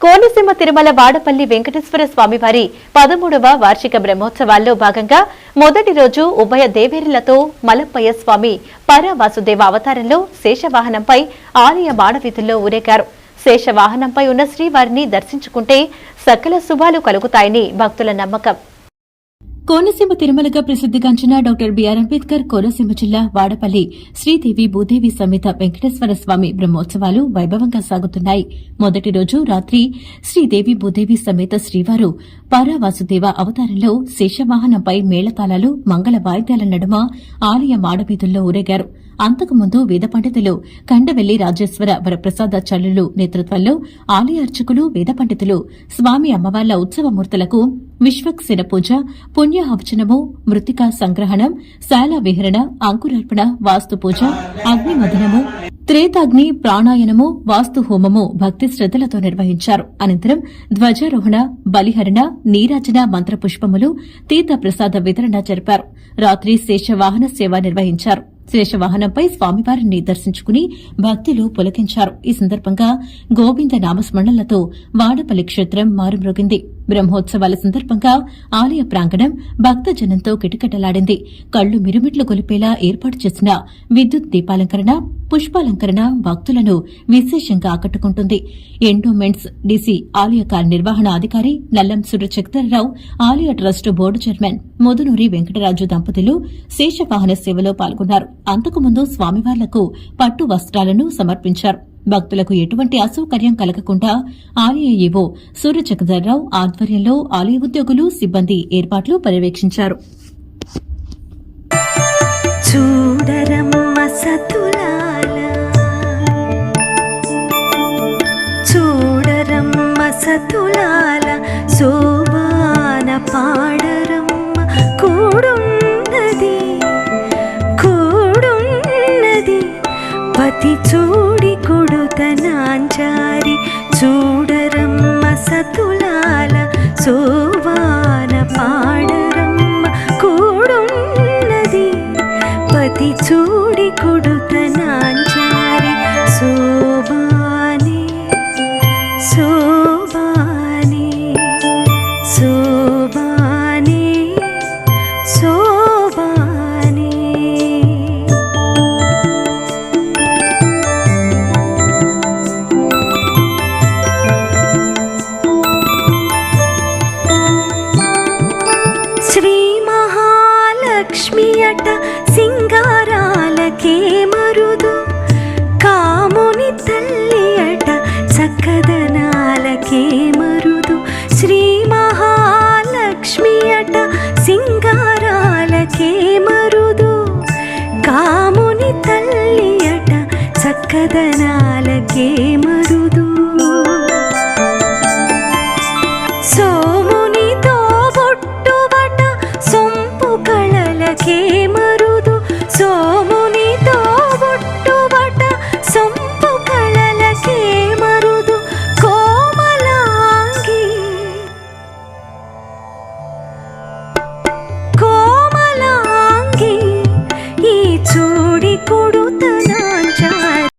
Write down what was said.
కోనసీమ తిరుమల వాడపల్లి వెంకటేశ్వర స్వామివారి పదమూడవ వార్షిక బ్రహ్మోత్సవాల్లో భాగంగా మొదటి రోజు ఉభయ దేవేరులతో మలప్పయ్య స్వామి పర వాసుదేవ అవతారంలో శేషవాహనంపై ఆలయ మాడవీధుల్లో ఊరేగారు శేషవాహనంపై ఉన్న శ్రీవారిని దర్శించుకుంటే సకల శుభాలు కలుగుతాయని భక్తుల నమ్మకం. కోనసీమ తిరుమలగా ప్రసిద్ధిగాంచిన డాక్టర్ బిఆర్ అంబేద్కర్ కోనసీమ జిల్లా వాడపల్లి శ్రీదేవి భూదేవి సమేత వెంకటేశ్వర స్వామి బ్రహ్మోత్సవాలు వైభవంగా సాగుతున్నాయి. మొదటి రోజు రాత్రి శ్రీదేవి భూదేవి సమేత శ్రీవారు పారావాసుదేవ అవతారంలో శేషవాహనంపై మేళతాళాలు మంగళ వాయిద్యాల నడుమ ఆలయ మాడబీదుల్లో ఊరేగారు. అంతకుముందు వేద పండితులు కండవెల్లి రాజేశ్వర వరప్రసాదాచార్యులు నేతృత్వంలో ఆలయ అర్చకులు వేద పండితులు స్వామి అమ్మవార్ల ఉత్సవమూర్తులకు విశ్వక్సేన పూజ పుణ్యాహవచనము మృతికా సంగ్రహణం శాల విహరణ అంకురార్పణ వాస్తు పూజ అగ్నిమదనము త్రేతాగ్ని ప్రాణాయనము వాస్తు హోమము భక్తి శ్రద్దలతో నిర్వహించారు. అనంతరం ధ్వజారోహణ బలిహరణ నీరాజన మంత్రపుష్పములు తీర్థ ప్రసాద వితరణ జరిపారు. రాత్రి శేషవాహన సేవ నిర్వహించారు. శేషవాహనంపై స్వామివారిని దర్శించుకుని భక్తులు పులకించారు. ఈ సందర్భంగా గోవింద నామస్మరణలతో వాడపల్లి క్షేత్రం మారుమ్రోగింది. బ్రహ్మోత్సవాల సందర్భంగా ఆలయ ప్రాంగణం భక్తజనంతో కిటకిటలాడింది. కళ్ళు మిరుమిట్లు గొలిపేలా ఏర్పాటు చేసిన విద్యుత్ దీపాలంకరణ పుష్పాలంకరణ భక్తులను విశేషంగా ఆకట్టుకుంటుంది. ఎండోమెంట్స్ డీసీ ఆలయ కార్యనిర్వహణ అధికారి నల్లం సూర్యచక్రరావు ఆలయ trust board chairman Mudunuri Venkataraju దంపతులు శేషవాహన సేవలో పాల్గొన్నారు. అంతకుముందు స్వామివార్లకు పట్టు వస్త్రాలను సమర్పించారు. భక్తులకు ఎటువంటి అసౌకర్యం కలగకుండా ఆలయ ఈవో సూర్యచక్రరావు ఆధ్వర్యంలో ఆలయ ఉద్యోగులు సిబ్బంది ఏర్పాట్లు పర్యవేక్షించారు. చూడరమ్మ సతులాల చూడరమ్మ సతులాల సోవాన పాడరం. పతి చూడి కొడుతనాంచారి చూడరమ్మ సతులాల సోవా చక్కదనాలకే మరుదు శ్రీ మహాలక్ష్మి అట సింగారాలకే మరుదు. కాముని తల్లి అట చక్కదనాలకే మరుదు. కుడి కుడు